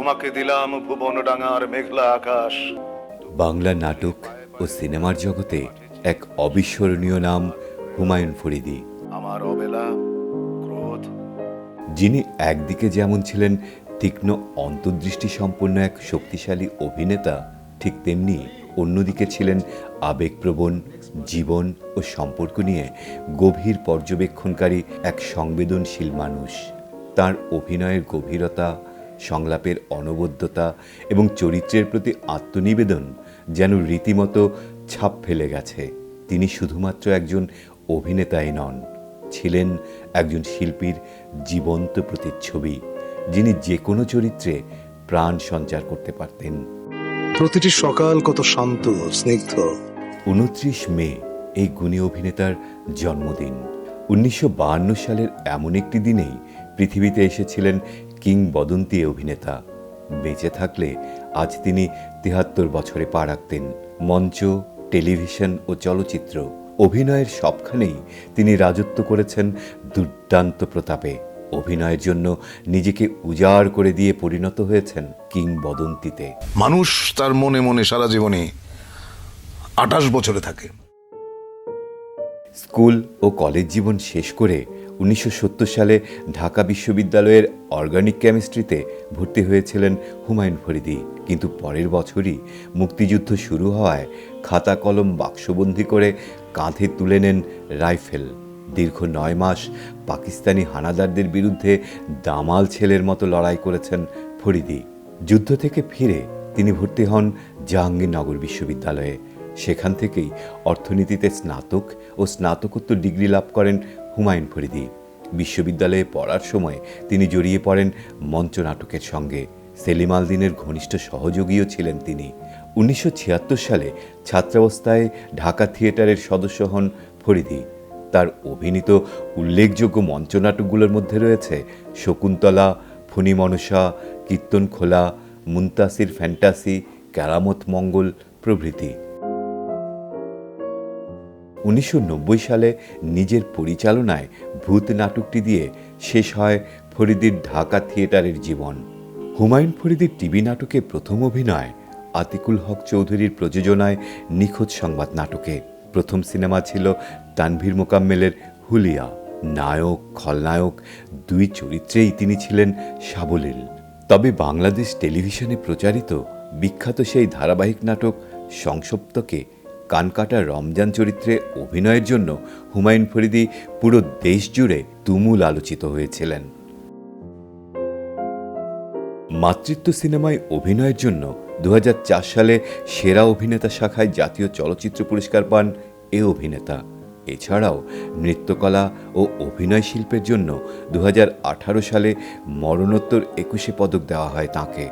তোমাকে দিলাম ভুবন ডাঙার মেঘলা আকাশ। বাংলা নাটক ও সিনেমার জগতে এক অবিস্মরণীয় নাম হুমায়ুন ফরিদি। আমার অবেলা ক্রোধ। যিনি একদিকে যেমন ছিলেন তীক্ষ্ণ অন্তর্দৃষ্টি সম্পন্ন এক শক্তিশালী অভিনেতা ঠিক তেমনি অন্যদিকে ছিলেন আবেগপ্রবণ জীবন ও সম্পর্ক নিয়ে গভীর পর্যবেক্ষণকারী এক সংবেদনশীল মানুষ। তার অভিনয়ের গভীরতা সংলাপের অনবদ্যতা এবং চরিত্রের প্রতি আত্মনিবেদন যেন রীতিমতো ছাপ ফেলে গেছে। তিনি শুধুমাত্র একজন অভিনেতাই নন ছিলেন একজন শিল্পীর জীবন্ত প্রতিচ্ছবি যিনি যে কোনো চরিত্রে প্রাণ সঞ্চার করতে পারতেন। প্রতিটি সকাল কত শান্ত স্নিগ্ধ। উনত্রিশ মে এই গুণী অভিনেতার জন্মদিন। উনিশশো বাহান্ন সালের এমন একটি দিনেই পৃথিবীতে এসেছিলেন কিংবদন্তি অভিনেতা। বেঁচে থাকলে আজ তিনি তিহাত্তর বছরে পা রাখতেন। মঞ্চ টেলিভিশন ও চলচ্চিত্র অভিনয়ের সবখানেই তিনি রাজত্ব করেছেন দুর্দান্ত প্রতাপে। অভিনয়ের জন্য নিজেকে উজাড় করে দিয়ে পরিণত হয়েছেন কিংবদন্তিতে মানুষ তার মনে মনে সারা জীবনে আঠাশ বছরে থাকে। স্কুল ও কলেজ জীবন শেষ করে উনিশশো সত্তর সালে ঢাকা বিশ্ববিদ্যালয়ের অর্গানিক কেমিস্ট্রিতে ভর্তি হয়েছিলেন হুমায়ুন ফরিদি। কিন্তু পরের বছরই মুক্তিযুদ্ধ শুরু হওয়ায় খাতা কলম বাক্সবন্দি করে কাঁধে তুলে নেন রাইফেল। দীর্ঘ নয় মাস পাকিস্তানি হানাদারদের বিরুদ্ধে দামাল ছেলের মতো লড়াই করেছেন ফরিদি। যুদ্ধ থেকে ফিরে তিনি ভর্তি হন জাহাঙ্গীরনগর বিশ্ববিদ্যালয়ে। সেখান থেকেই অর্থনীতিতে স্নাতক ও স্নাতকোত্তর ডিগ্রি লাভ করেন হুমায়ুন ফরিদি। বিশ্ববিদ্যালয়ে পড়ার সময় তিনি জড়িয়ে পড়েন মঞ্চ নাটকের সঙ্গে। সেলিম আল দিনের ঘনিষ্ঠ সহযোগীও ছিলেন তিনি। উনিশশো ছিয়াত্তর সালে ছাত্রাবস্থায় ঢাকা থিয়েটারের সদস্য হন ফরিদি। তার অভিনীত উল্লেখযোগ্য মঞ্চনাটকগুলোর মধ্যে রয়েছে শকুন্তলা, ফণি মনসা, কীর্তন খোলা, মুন্তাসির ফ্যান্টাসি, ক্যারামত মঙ্গল প্রভৃতি। উনিশশো নব্বই সালে নিজের পরিচালনায় ভূত নাটকটি দিয়ে শেষ হয় ফরিদির ঢাকা থিয়েটারের জীবন। হুমায়ুন ফরিদির টিভি নাটকে প্রথম অভিনয় আতিকুল হক চৌধুরীর প্রযোজনায় নিখোঁজ সংবাদ নাটকে। প্রথম সিনেমা ছিল তানভীর মোকাম্মেলের হুলিয়া। নায়ক, খলনায়ক দুই চরিত্রেই তিনি ছিলেন সাবলীল। তবে বাংলাদেশ টেলিভিশনে প্রচারিত বিখ্যাত সেই ধারাবাহিক নাটক সংসপ্তকে কানকাটা রমজান চরিত্রে অভিনয়ের জন্য হুমায়ুন ফরিদি পুরো দেশ জুড়ে তুমুল আলোচিত হয়েছিলেন। মাতৃত্ব সিনেমায় অভিনয়ের জন্য দু হাজার চার সালে সেরা অভিনেতা শাখায় জাতীয় চলচ্চিত্র পুরস্কার পান এ অভিনেতা। এছাড়াও নৃত্যকলা ও অভিনয় শিল্পের জন্য দু হাজার আঠারো সালে মরণোত্তর একুশে পদক দেওয়া হয় তাঁকে।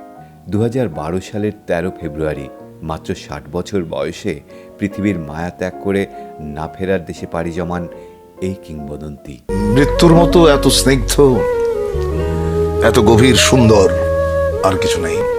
দু হাজার বারো সালের ১৩ ফেব্রুয়ারি মাত্র ষাট বছর বয়সে পৃথিবীর মায়া ত্যাগ করে না ফেরার দেশে পাড়ি জমান এই কিংবদন্তি। মৃত্যুর মতো এত স্নিগ্ধ, এত গভীর, সুন্দর আর কিছু নেই।